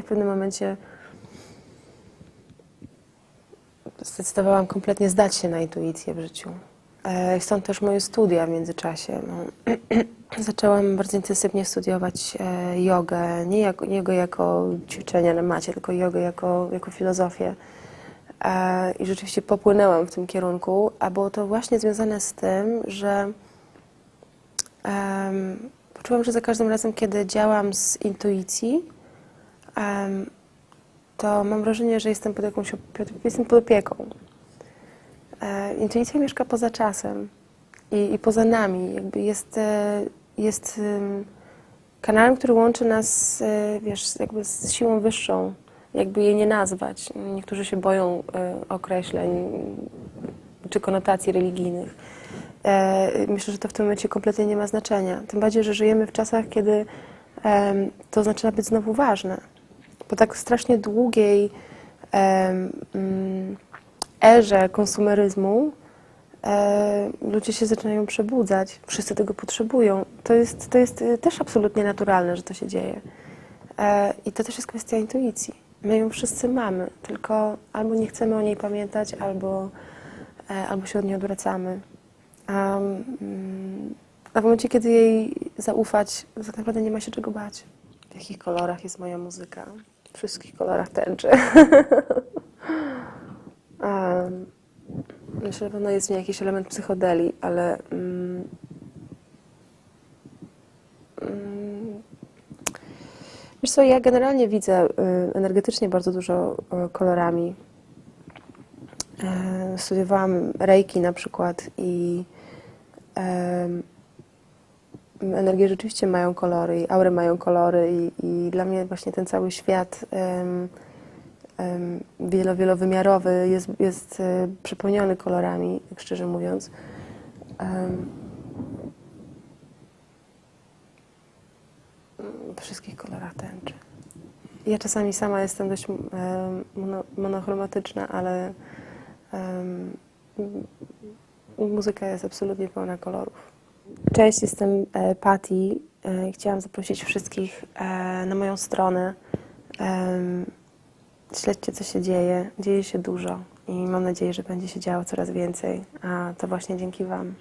Ja w pewnym momencie zdecydowałam kompletnie zdać się na intuicję w życiu. E, Stąd też moje studia w międzyczasie. No. Zaczęłam bardzo intensywnie studiować e, jogę, nie jako, nie jogę jako ćwiczenia na macie, tylko jogę jako, jako filozofię. E, I rzeczywiście popłynęłam w tym kierunku, a było to właśnie związane z tym, że poczułam, że za każdym razem, kiedy działam z intuicji, to mam wrażenie, że jestem pod jakąś jestem pod opieką. E, intuicja mieszka poza czasem i, i poza nami. Jakby jest, e, jest em, kanałem, który łączy nas, e, wiesz, jakby z siłą wyższą. Jakby jej nie nazwać. Niektórzy się boją e, określeń czy konotacji religijnych. E, myślę, że to w tym momencie kompletnie nie ma znaczenia. Tym bardziej, że żyjemy w czasach, kiedy em, to zaczyna być znowu ważne. Po tak strasznie długiej mm, erze konsumeryzmu e, ludzie się zaczynają przebudzać. Wszyscy tego potrzebują. To jest, to jest e, też absolutnie naturalne, że to się dzieje. E, I to też jest kwestia intuicji. My ją wszyscy mamy, tylko albo nie chcemy o niej pamiętać, albo, albo się od niej odwracamy. A, mm, a w momencie, kiedy jej zaufać, tak naprawdę nie ma się czego bać. W jakich kolorach jest moja muzyka? W wszystkich kolorach tęczy. Myślę, że na pewno jest w niej jakiś element psychodeli, ale mm, mm, wiesz co, ja generalnie widzę y, energetycznie bardzo dużo kolorami. E, Studiowałam reiki na przykład i energie rzeczywiście mają kolory i aury mają kolory i, i dla mnie właśnie ten cały świat em, em, wielo, wielowymiarowy jest, jest e, przepełniony kolorami, tak szczerze mówiąc. W wszystkich kolorach tęczy. Ja czasami sama jestem dość em, mono, monochromatyczna, ale em, m- muzyka jest absolutnie pełna kolorów. Cześć, jestem e, Patty. E, Chciałam zaprosić wszystkich e, na moją stronę. Śledźcie, co się dzieje. Dzieje się dużo i mam nadzieję, że będzie się działo coraz więcej, a to właśnie dzięki Wam.